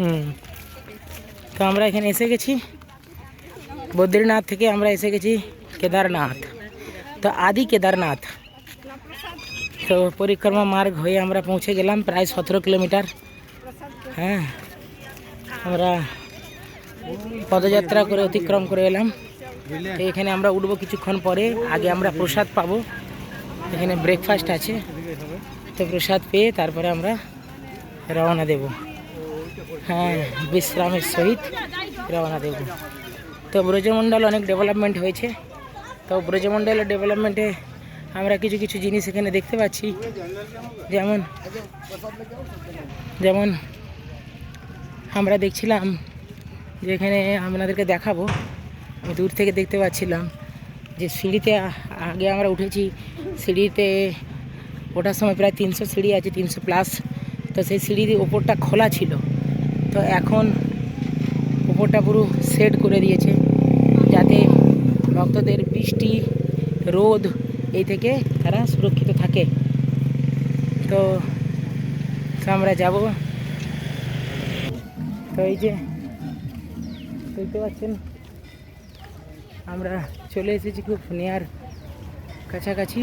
হুম। তো আমরা এখানে এসে গেছি। বদ্রীনাথ থেকে আমরা এসে গেছি কেদারনাথ। তো আদি কেদারনাথ। তো পরিক্রমা মার্গ হয়ে আমরা পৌঁছে গেলাম প্রায় সতেরো কিলোমিটার। হ্যাঁ। আমরা পদযাত্রা করে অতিক্রম করে এলাম। এখানে আমরা উঠবো কিছুক্ষণ পরে। আগে আমরা প্রসাদ পাবো। এখানে ব্রেকফাস্ট আছে। তো প্রসাদ পেয়ে তারপরে আমরা রওনা দেব। হ্যাঁ বিশ্রামের সহিত রওনা দেব। তো ব্রজমণ্ডল অনেক ডেভেলপমেন্ট হয়েছে। তো ব্রজমণ্ডলের ডেভেলপমেন্টে আমরা কিছু কিছু জিনিস এখানে দেখতে পাচ্ছি। যেমন যেমন আমরা দেখছিলাম যে এখানে আপনাদেরকে দেখাবো। আমি দূর থেকে দেখতে পাচ্ছিলাম যে সিঁড়িতে আগে আমরা উঠেছি, সিঁড়িতে ওঠার সময় প্রায় তিনশো সিঁড়ি আছে, তিনশো প্লাস তো সেই সিঁড়ির ওপরটা খোলা ছিল। তো এখন উপরটা পুরো সেট করে দিয়েছে, যাতে ভক্তদের বৃষ্টি, রোদ এই থেকে তারা সুরক্ষিত থাকে। তো আমরা যাব। তো এই যে দেখতে পাচ্ছেন, আমরা চলে এসেছি খুব নেয়ার কাছাকাছি।